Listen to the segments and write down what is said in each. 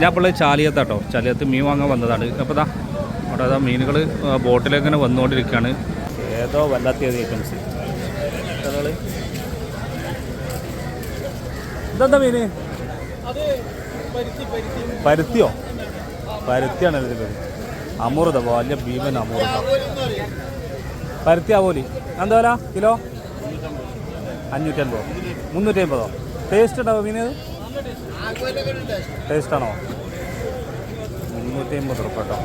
ഞാൻ ഇപ്പോൾ ചാലിയത്താട്ടോ ചാലിയത്ത് മീൻ വാങ്ങാൻ വന്നതാണ്. അപ്പോൾ താ അവിടെ അതാ മീനുകൾ ബോട്ടിലേക്ക് ഇങ്ങനെ വന്നുകൊണ്ടിരിക്കുകയാണ്. ഏതോ വല്ലാത്ത ഐറ്റംസ് ഇതെന്താ മീന്? പരുത്തിയോ? പരുത്തിയാണ് ഇതിൽ അമൃത വലിയ ഭീമൻ അമൃത. പരുത്തി ആവോലി. എന്താ വില? കിലോ? അഞ്ഞൂറ്റി അൻപതോ മുന്നൂറ്റി അമ്പതോ ടേസ്റ്റ് ഉണ്ടാവോ മീന് ടേസ്റ്റ് ആണോ മുന്നൂറ്റി അമ്പത് റുപ്പ കേട്ടോ.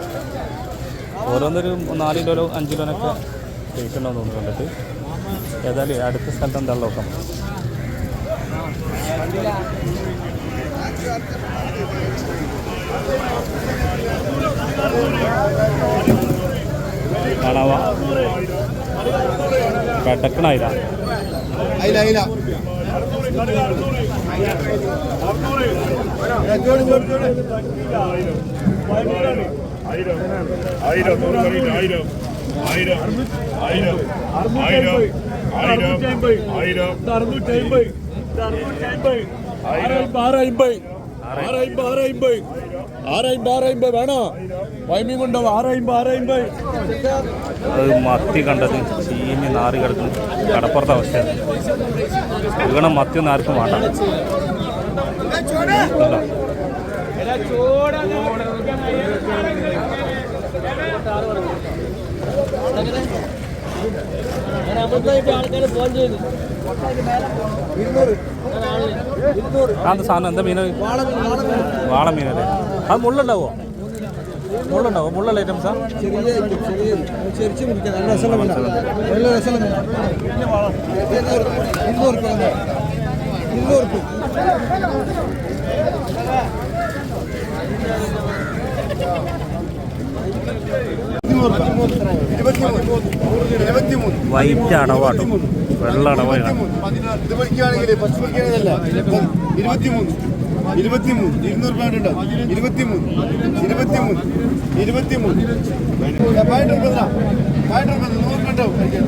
ഓരോന്നൊരു നാല് കിലോ അഞ്ച് കിലോനൊക്കെ ഉണ്ടാവും തോന്നുന്നു കണ്ടിട്ട്. ഏതായാലും അടുത്ത സ്ഥലത്ത് എന്താ നോക്കാം. അയില അയില. ആയിരം കറിയില്ല ആയിരം ആയിരം ആയിരം ആയിരം ആയിരം ആയിരം അറുന്നൂറ്റി അമ്പത് അറുന്നൂറ്റി അമ്പത് ആറായിരം ആറായിരം ആറായിരം ആറമ്പത് അത് മത്തി കണ്ടത്. ചീഞ്ഞ് നാറി കിടക്കും കടപ്പുറത്തെ അവസ്ഥയാണ്. വീണ മത്തി ഒന്നും ആർക്കും വേണ്ട? അത് സാധനം? എന്താ മീന വാള മീനല്ലേ അത് മുള്ളുണ്ടാവോ? മുള്ളുണ്ടാവോ? മുള്ളുള്ള ഐറ്റംസാ വൈറ്റ് അടവാട്ടോ വെള്ള അടവാണ് ഇരുപത്തിമൂന്ന്. ഇരുപത്തിമൂന്ന്. ഇരുന്നൂറ് രൂപ ഉണ്ടോ ഇരുപത്തിമൂന്ന്. ഇരുപത്തിമൂന്ന്. ഇരുപത്തിമൂന്ന് പതിനെട്ട് രൂപ. പതിനെട്ട് രൂപ. നൂറ് രൂപ ഉണ്ടാവും. കളിക്കൽ.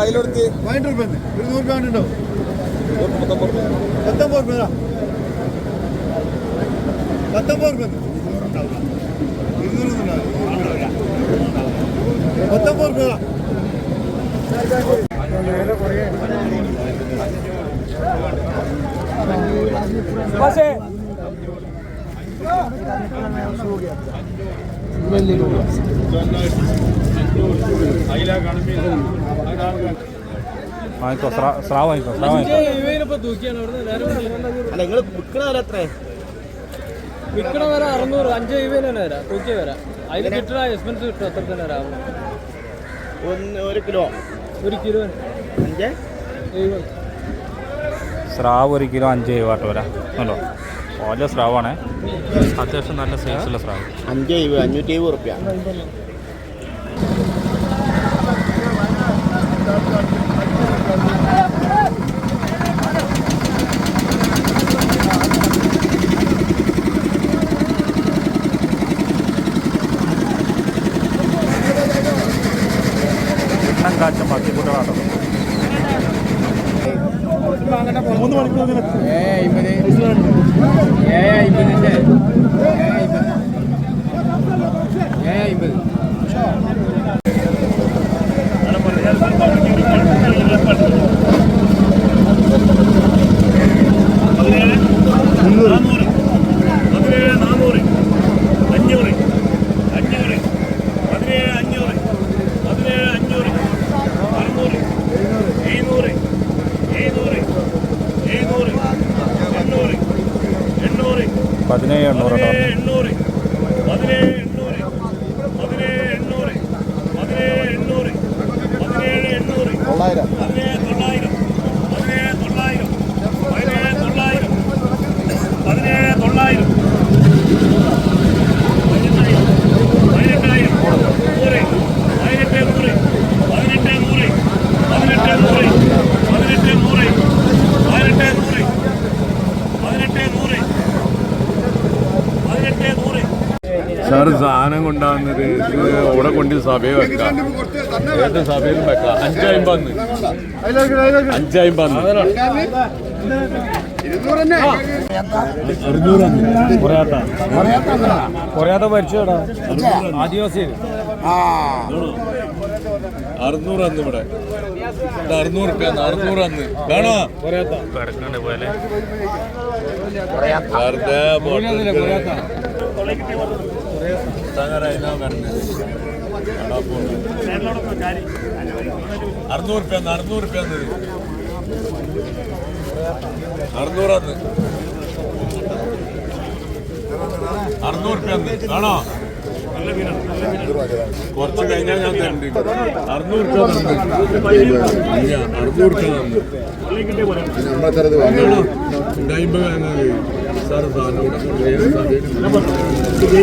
അതിന് പതിനെട്ട് രൂപ. ഒരു നൂറ് രൂപ ഉണ്ടോ പത്തൊമ്പത് രൂപ പത്തൊമ്പത് രൂപ ഇരുന്നൂറ് ഉണ്ടാവില്ല പത്തൊമ്പത് രൂപ തരാം. വാങ്ങിക്കോ സ്രാ സ്രാവ് വാങ്ങിക്കോ സ്രാവ് വാങ്ങിക്കോ. വിൽക്കണ വില എത്ര വിൽക്കണ വില അറുന്നൂറ് അഞ്ച് എഴുപതിന് തന്നെ വരാം തൂക്കിയ വരാം അതിൽ കിട്ടണ എക്സ്പെൻസ് കിട്ടും അത്ര തന്നെ വരാം. ഒന്ന് ഒരു കിലോ? ഒരു കിലോ അഞ്ച്? സ്രാവ് ഒരു കിലോ അഞ്ച് വാട്ട് വരാം. ഹലോ ഓല സ്രാവാണേ. അത്യാവശ്യം നല്ല സൈസുള്ള സ്രാവ്. അഞ്ച് അഞ്ഞൂറ്റി എഴുപത് റുപ്യ ஐம்பது തൊള്ളായിരം പതിനേഴ് തൊള്ളായിരം പതിനേഴ് തൊള്ളായിരം പതിനേഴ് തൊള്ളായിരം പതിനേഴ് തൊള്ളായിരം പതിനെട്ടായിരം നൂറ് പതിനെട്ട് നൂറ് പതിനെട്ട് നൂറ് പതിനെട്ട് നൂറ് പതിനെട്ട് നൂറ് പതിനെട്ട് നൂറ് പതിനെട്ട് നൂറ് സാറ് സാധനം കൊണ്ടാകുന്നത് അവിടെ ഇവിടെ കൊണ്ട് സഭയെ വെക്കാം. ഏത് സഭയിലും വെക്കാം? അഞ്ചായിമ്പന്ന്. അഞ്ചായിമ്പന്ന്. കൊറയാത്ത. പരിചയടാ ആദിവാസി. അറുന്നൂറ് അന്ന് ഇവിടെ. അറുന്നൂറ് അറുന്നൂറ് അന്ന് വേണോ കിടക്കണ്ട് പോലെ വെറുതെ അറുന്നൂറ് റുപ്യ അറുന്നൂറ് റുപ്യ അറുന്നൂറാന്ന് അറുന്നൂറ് റുപ്യ ആണോ കുറച്ച് കഴിഞ്ഞാൽ ഞാൻ തരണ്ട് അറുന്നൂറ് റുപ്യ അറുന്നൂറ് റുപ്യ തന്നു നമ്മളെ തരത് വേണോ ഉണ്ടായിമ്പോ വാങ്ങാൻ സാറ് സാറിന് ഇവിടെ